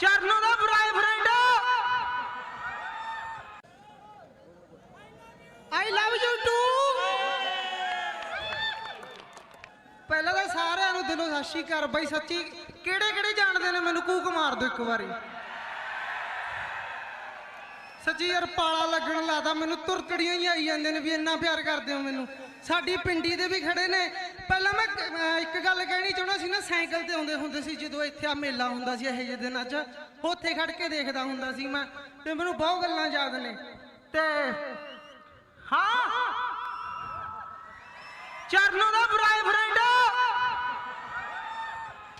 ਚਰਨੋਂ ਦਾ ਬੁਰਾਏ friend I love you too ਪਹਿਲਾਂ ਤਾਂ ਸਾਰਿਆਂ ਨੂੰ ਦਿਲੋਂ ਸਤਿ ਸ਼੍ਰੀ ਅਕਾਲ ਬਾਈ, ਸੱਚੀ ਕਿਹੜੇ ਕਿਹੜੇ ਜਾਣਦੇ ਨੇ ਮੈਨੂੰ ਕੂਕ ਮਾਰ ਦਿਓ ਇੱਕ ਵਾਰੀ। ਸੱਚੀ ਯਾਰ ਪਾਲਾ ਲੱਗਣ ਲਾਦਾ ਮੈਨੂੰ ਤੁਰਤੜੀਆਂ ਹੀ ਆਈ ਜਾਂਦੇ ਨੇ ਵੀ ਇੰਨਾ ਪਿਆਰ ਕਰਦੇ ਹੋ ਮੈਨੂੰ। ਸਾਡੀ ਪਿੰਡੀ ਦੇ ਵੀ ਖੜੇ ਨੇ। ਪਹਿਲਾਂ ਮੈਂ ਅਹ ਇੱਕ ਗੱਲ ਕਹਿਣੀ ਚਾਹੁੰਦਾ ਸੀ ਨਾ, ਸਾਈਕਲ ਤੇ ਆਉਂਦੇ ਹੁੰਦੇ ਸੀ, ਜਦੋਂ ਇੱਥੇ ਆ ਮੇਲਾ ਹੁੰਦਾ ਸੀ, ਇਹੋ ਜਿਹੇ ਦਿਨਾਂ 'ਚ। ਉੱਥੇ ਖੜ ਕੇ ਦੇਖਦਾ ਹੁੰਦਾ ਸੀ ਮੈਂ, ਤੇ ਮੈਨੂੰ ਬਹੁਤ ਗੱਲਾਂ ਯਾਦ ਨੇ। ਤੇ ਹਾਂ। ਚਰਨੋਂ ਦਾ ਬੁਰਾਏ ਫਰੈਂਡ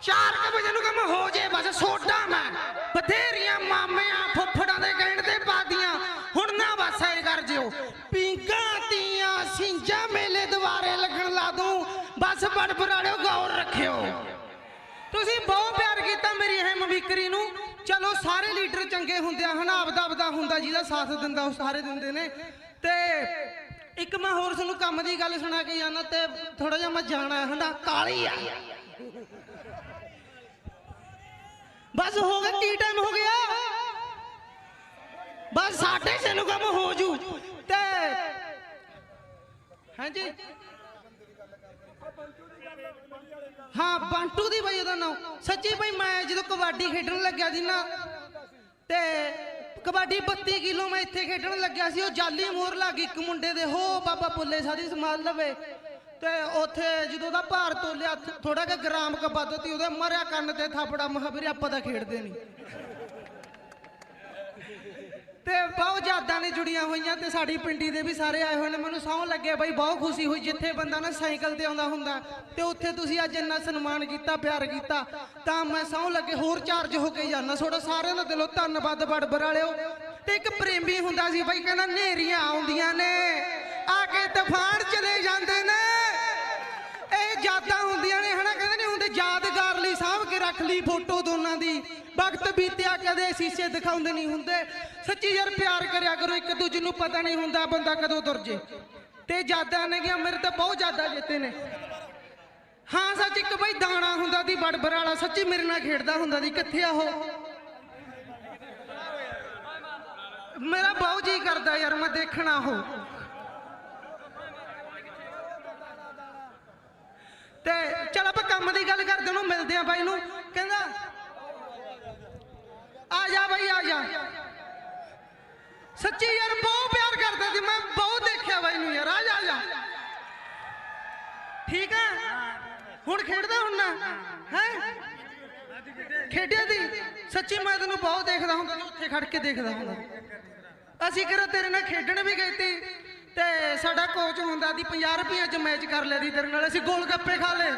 ਚਾਰ ਕੁ ਵਜੇ ਨੂੰ ਕੰਮ ਹੋ ਜੇ, ਬਸ ਸੋਡਾ ਮੈਂ। ਬਥੇਰੀਆਂ ਮਾਮਿਆਂ ਫੁੱਫੜਾਂ ਦੇ ਕਹਿਣ ਤੇ ਪਾਦੀਆਂ ਹੁਣ ਨਾ ਬਸ ਐ ਕਰ ਜਿਓ। ਬਸ ਬੜਬੜਾੜਿਓ ਗੌਰ ਰੱਖਿਓ। ਤੁਸੀਂ ਬਹੁਤ ਪਿਆਰ ਕੀਤਾ ਮੇਰੀ ਹਿੰਮ ਵਿਕਰੀ ਨੂੰ। ਚਲੋ, ਸਾਰੇ ਲੀਡਰ ਚੰਗੇ ਹੁੰਦੇ ਆ, ਹਨ? ਆਪਦਾ ਆਪਦਾ ਹੁੰਦਾ, ਜਿਹਦਾ ਸਾਥ ਦਿੰਦਾ, ਉਹ ਸਾਰੇ ਦਿੰਦੇ ਨੇ। ਤੇ ਇੱਕ ਮੈਂ ਹੋਰ ਤੁਹਾਨੂੰ ਕੰਮ ਦੀ ਗੱਲ ਸੁਣਾ ਕੇ ਜਾਣਾ ਤੇ ਥੋੜਾ ਜਿਹਾ ਮੈਂ ਜਾਣਾ, ਹਨਾ? ਕਾਲੀ ਆ। ਬਸ ਹੋ ਗਿਆ ਕੀ ਟਾਈਮ ਹੋ ਗਿਆ। ਬਸ ਸਾਡੇ ਛੇ ਨੂੰ ਕੰਮ ਹੋ ਜੂ। ਤੇ ਹਾਂਜੀ? ਹਾਂ, ਬੰਟੂ ਦੀ ਬਾਈ ਉਹਦਾ ਨਾਮ। ਸੱਚੀ ਬਾਈ, ਮੈਂ ਜਦੋਂ ਕਬੱਡੀ ਖੇਡਣ ਲੱਗਿਆ ਸੀ ਨਾ, ਤੇ ਕਬੱਡੀ 32 ਕਿਲੋ ਮੈਂ ਇੱਥੇ ਖੇਡਣ ਲੱਗਿਆ ਸੀ, ਉਹ ਜਾਲੀ ਮੋਹਰ ਲੱਗ ਗਈ ਇੱਕ ਮੁੰਡੇ ਦੇ। ਹੋ, ਬਾਬਾ ਪੁੱਲੇ ਸਾਡੀ ਸੰਭਾਲ ਲਵੇ। ਤੇ ਉੱਥੇ ਜਦੋਂ ਉਹਦਾ ਭਾਰ ਤੋਲਿਆ ਥੋੜਾ ਜਿਹਾ ਗ੍ਰਾਮ ਕ ਤੀ ਉਹਦੇ ਮਰਿਆ ਕੰਨ ਤੇ ਥਾਪੜਾ ਮਹਾ ਵੀਰੇ, ਆਪਾਂ ਤਾਂ ਖੇਡਦੇ ਨਹੀਂ ਤੇ ਬਹੁਤ ਯਾਦਾਂ ਨੇ ਜੁੜੀਆਂ ਹੋਈਆਂ ਤੇ ਸਾਡੀ ਪਿੰਡੀ ਦੇ ਵੀ ਸਾਰੇ ਆਏ ਹੋਏ ਨੇ। ਮੈਨੂੰ ਸੌਂ ਲੱਗਿਆ ਬਾਈ, ਬਹੁਤ ਖੁਸ਼ੀ ਹੋਈ ਜਿੱਥੇ ਬੰਦਾ ਨਾ ਸਾਈਕਲ ਤੇ ਆਉਂਦਾ ਹੁੰਦਾ ਤੇ ਉੱਥੇ ਤੁਸੀਂ ਅੱਜ ਇੰਨਾ ਸਨਮਾਨ ਕੀਤਾ, ਪਿਆਰ ਕੀਤਾ, ਤਾਂ ਮੈਂ ਸੌਂ ਲੱਗੇ ਹੋਰ ਚਾਰਜ ਹੋ ਕੇ ਜਾਣਾ ਤੁਹਾਡਾ ਸਾਰਿਆਂ ਦਾ ਦਿਲੋਂ ਧੰਨਵਾਦ ਬੜਬੜ ਵਾਲਿਓ। ਤੇ ਇੱਕ ਪ੍ਰੇਮੀ ਹੁੰਦਾ ਸੀ ਬਾਈ, ਕਹਿੰਦਾ ਨੇਰੀਆਂ ਆਉਂਦੀਆਂ ਨੇ, ਆ ਕੇ ਤੂਫਾਨ ਚਲੇ ਜਾਂਦੇ ਨੇ। ਇਹ ਯਾਦਾਂ ਹੁੰਦੀਆਂ ਨੇ, ਹਨਾ, ਕਹਿੰਦੇ ਨੇ ਹੁੰਦੇ ਯਾਦਗਾਰ ਲਈ ਸਾਂਭ ਕੇ ਰੱਖ ਲਈ ਫੋਟੋ ਦੋਨਾਂ ਦੀ। ਵਕਤ ਬੀਤਿਆ ਕਦੇ ਸ਼ੀਸ਼ੇ ਦਿਖਾਉਂਦੇ ਨਹੀਂ ਹੁੰਦੇ। ਸੱਚੀ ਯਾਰ ਪਿਆਰ ਕਰਿਆ ਕਰੋ, ਇੱਕ ਦੂਜੇ ਨੂੰ ਪਤਾ ਨਹੀਂ ਹੁੰਦਾ ਬੰਦਾ ਕਦੋਂ ਤੁਰ ਜੇ। ਤੇ ਯਾਦਾਂ ਨੇ ਗਿਆ ਮੇਰੇ ਤਾਂ ਬਹੁਤ ਯਾਦਾਂ ਜਿੱਤੇ ਨੇ। ਹਾਂ, ਸੱਚ ਇੱਕ ਬਈ ਦਾਣਾ ਹੁੰਦਾ ਦੀ ਬੜਬੜ ਵਾਲਾ। ਸੱਚੀ ਮੇਰੇ ਨਾਲ ਖੇਡਦਾ ਹੁੰਦਾ ਦੀ ਕਿੱਥੇ ਆ ਉਹ? ਮੇਰਾ ਬਹੁਤ ਜੀ ਕਰਦਾ ਯਾਰ, ਮੈਂ ਦੇਖਣਾ ਉਹ। ਤੇ ਚਲ ਆਪਾਂ ਕੰਮ ਦੀ ਗੱਲ ਕਰਦੇ ਨੂੰ ਮਿਲਦੇ ਆ ਬਾਈ ਨੂੰ। ਕਹਿੰਦਾ, ਆ ਜਾ ਬਾਈ, ਆ ਜਾ। ਸੱਚੀ ਯਾਰ, ਬਹੁਤ ਪਿਆਰ ਕਰਦਾ ਸੀ। ਮੈਂ ਬਹੁਤ ਦੇਖਿਆ ਬਾਈ ਨੂੰ ਯਾਰ। ਆ ਜਾ ਜਾ। ਠੀਕ ਹੈ ਹੁਣ ਖੇਡਦਾ ਹੁਣ ਹੈ? ਖੇਡਿਆ ਦੀ? ਸੱਚੀ ਮੈਂ ਤੈਨੂੰ ਬਹੁਤ ਦੇਖਦਾ ਹੁੰਦਾ ਉੱਥੇ ਖੜ ਕੇ ਦੇਖਦਾ ਹੁੰਦਾ। ਅਸੀਂ ਕਿਹੜਾ ਤੇਰੇ ਨਾਲ ਖੇਡਣ ਵੀ ਗਏ ਤੀ ਤੇ ਸਾਡਾ ਕੋਚ ਹੁੰਦਾ ਦੀ 50 ਰੁਪਏ ਚ ਮੈਚ ਕਰ ਲਿਆ ਦੀ ਤੇਰੇ ਨਾਲ। ਅਸੀਂ ਗੋਲ ਗੱਪੇ ਖਾ ਲਏ।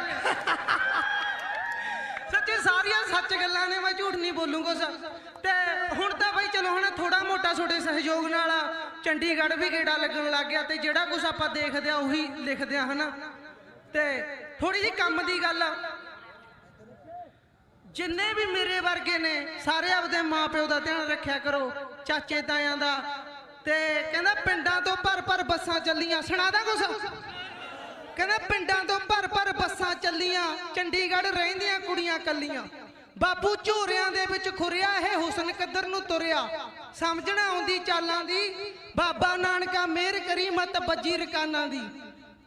ਸੱਚੀ ਸਾਰੀਆਂ ਸੱਚ ਗੱਲਾਂ ਨੇ, ਮੈਂ ਝੂਠ ਨਹੀਂ ਬੋਲੂਗਾ ਕੁਛ। ਤੇ ਹੁਣ ਤਾਂ ਬਾਈ ਚਲੋ, ਹੁਣ ਥੋੜਾ ਮੋਟਾ ਛੋਟੇ ਸਹਿਯੋਗ ਨਾਲ ਚੰਡੀਗੜ੍ਹ ਵੀ ਗੇੜਾ ਲੱਗਣ ਲੱਗ ਗਿਆ ਤੇ ਜਿਹੜਾ ਕੁਝ ਆਪਾਂ ਦੇਖਦੇ ਆ ਉਹੀ ਲਿਖਦੇ ਆ ਹਨਾ? ਤੇ ਥੋੜੀ ਜੀ ਕੰਮ ਦੀ ਗੱਲ। ਜਿੰਨੇ ਵੀ ਮੇਰੇ ਵਰਗੇ ਨੇ, ਸਾਰੇ ਆਪਦੇ ਮਾਪਿਓ ਦਾ ਧਿਆਨ ਰੱਖਿਆ ਕਰੋ, ਚਾਚੇ ਤਾਇਆਂ ਦਾ। ਤੇ ਕਹਿੰਦਾ ਪਿੰਡਾਂ ਤੋਂ ਭਰ ਭਰ ਬੱਸਾਂ ਚੱਲੀਆਂ ਸੁਣਾਦਾ ਕੁਛ? ਕਹਿੰਦਾ ਪਿੰਡਾਂ ਤੋਂ ਭਰ ਭਰ ਬੱਸਾਂ ਚੱਲੀਆਂ, ਚੰਡੀਗੜ੍ਹ ਰਹਿੰਦੀਆਂ ਕੁੜੀਆਂ ਕੱਲੀਆਂ ਬਾਪੂ ਝੋਰਿਆਂ ਦੇ ਵਿੱਚ ਖੁਰਿਆ ਇਹ ਹੁਸਨ ਕਦਰ ਨੂੰ ਤੁਰਿਆ। ਸਮਝਣਾ ਆਉਂਦੀ ਚਾਲਾਂ ਦੀ, ਬਾਬਾ ਨਾਨਕਾ ਮਿਹਰ ਕਰੀ ਮਤ ਬੱਜੀ ਰਕਾਨਾਂ ਦੀ।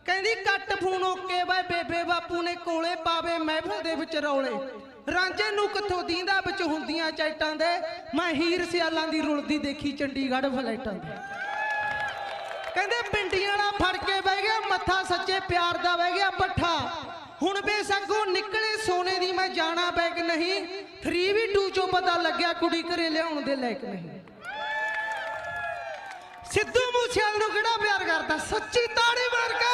ਕਹਿੰਦੀ, ਕੱਟ ਫੋਨ ਓਕੇ ਬਾਏ ਬੇਬੇ ਬਾਪੂ ਨੇ ਕੋਲੇ ਪਾਵੇ ਮਹਿਫਲ ਦੇ ਵਿੱਚ ਰੌਲੇ। ਰਾਂਝੇ ਨੂੰ ਕਿੱਥੋਂ ਦੀਂਦਾ ਵਿੱਚ ਹੁੰਦੀਆਂ ਚੈਟਾਂ ਦੇ? ਮੈਂ ਹੀਰ ਸਿਆਲਾਂ ਦੀ ਰੁਲਦੀ ਦੇਖੀ ਚੰਡੀਗੜ੍ਹ ਫਲਾਈਟਾਂ ਦੇ। ਕਹਿੰਦੇ, ਪਿੰਡੀਆਂ ਵਾਲਾ ਫੜ ਕੇ ਬਹਿ ਗਿਆ, ਮੱਥਾ ਸੱਚੇ ਪਿਆਰ ਦਾ ਬਹਿ ਗਿਆ ਪੱਠਾ। ਹੁਣ ਬੇਸੰਗੋ ਨਿਕਲੇ ਜਾਣਾ ਬੈਗ ਨਹੀਂ? 3v2 ਚੋਂ ਪਤਾ ਲੱਗਿਆ ਕੁੜੀ ਘਰੇ ਲਿਆਉਣ ਦੇ ਲਾਇਕ ਨਹੀਂ। ਸਿੱਧੂ ਮੂਸੇਵਾਲ ਨੂੰ ਕਿਹੜਾ ਪਿਆਰ ਕਰਦਾ? ਸੱਚੀ ਤਾੜੀ ਮਾਰ ਕੇ।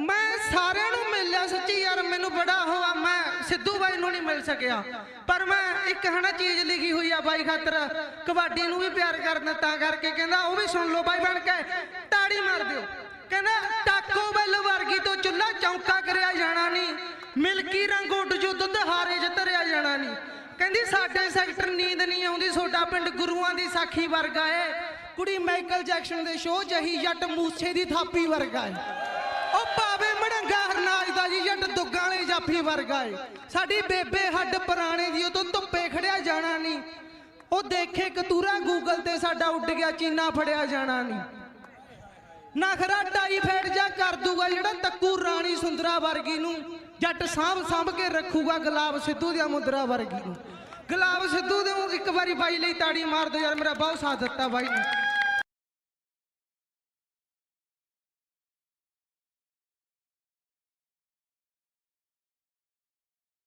ਮੈਂ ਸਾਰਿਆਂ ਨੂੰ ਮਿਲਿਆ ਸੱਚੀ ਯਾਰ, ਮੈਨੂੰ ਬੜਾ ਹੋਆ। ਮੈਂ ਸਿੱਧੂ ਬਾਈ ਨੂੰ ਨਹੀਂ ਮਿਲ ਸਕਿਆ। ਪਰ ਮੈਂ ਇੱਕ ਹਨਾ ਚੀਜ਼ ਲਿਖੀ ਹੋਈ ਆ ਬਾਈ ਖਾਤਰ। ਕਬੱਡੀ ਨੂੰ ਵੀ ਪਿਆਰ ਕਰਦਾ ਤਾਂ ਕਰਕੇ ਕਹਿੰਦਾ, ਉਹ ਵੀ ਸੁਣ ਲਓ ਬਾਈ ਬਣ ਕੇ। ਤਾੜੀ ਮਾਰ ਦਿਓ। ਕਹਿੰਦਾ ਚੌਂਕਾ ਕਰਿਆ ਜਾਣਾ ਨਹੀਂ। ਮਿਲਕੀ ਰੰਗ ਉੱਡ ਜੋ, ਦੁੱਧ ਹਾਰੇ ਚ ਧਰਿਆ ਜਾਣਾ ਨਹੀਂ। ਕਹਿੰਦੀ ਸਾਡੇ ਸੈਕਟਰ ਨੀਂਦ ਨਹੀਂ ਆਉਂਦੀ ਤੁਹਾਡਾ ਪਿੰਡ ਗੁਰੂਆਂ ਦੀ ਸਾਖੀ ਵਰਗਾ ਏ। ਕੁੜੀ ਮਾਈਕਲ ਜੈਕਸਨ ਦੇ ਸ਼ੋਅ ਜਹੀ ਜੱਟ ਮੂਸੇ ਦੀ ਥਾਪੀ ਵਰਗਾ ਏ। ਉਹ ਪਾਵੇ ਮੜੰਗਾ ਹਰਨਾਜ ਦਾ ਜੀ, ਜੱਟ ਦੁੱਗਾਂ ਵਾਲੇ ਜਾਫੀ ਵਰਗਾ ਏ। ਸਾਡੀ ਬੇਬੇ ਹੱਡ ਪੁਰਾਣੇ ਦੀ ਉਹ ਤੋਂ ਧੁੱਪੇ ਖੜਿਆ ਜਾਣਾ ਨਹੀਂ। ਉਹ ਦੇਖੇ ਕਤੂਰਾ ਗੂਗਲ ਤੇ ਸਾਡਾ ਉੱਡ ਗਿਆ, ਚੀਨਾ ਫੜਿਆ ਜਾਣਾ ਨਹੀਂ। ਨਖਰਾ ਟਾਈਫਾਈਡ ਜਾ ਕਰ ਦੂਗਾ ਜਿਹੜਾ ਤੱਕੂ ਰਾਣੀ ਸੁੰਦਰਾ ਵਰਗੀ ਨੂੰ। ਜੱਟ ਸਾਂਭ ਸਾਂਭ ਕੇ ਰੱਖੂਗਾ ਗੁਲਾਬ ਸਿੱਧੂ ਦੀਆਂ ਮੁੰਦਰਾ ਵਰਗੀ ਨੂੰ। ਗੁਲਾਬ ਸਿੱਧੂ ਦੇ ਇੱਕ ਵਾਰੀ ਬਾਈ ਲਈ ਤਾੜੀ ਮਾਰ ਦਿਓ ਯਾਰ, ਮੇਰਾ ਬਹੁਤ ਸਾਥ ਦਿੱਤਾ ਬਾਈ ਨੇ।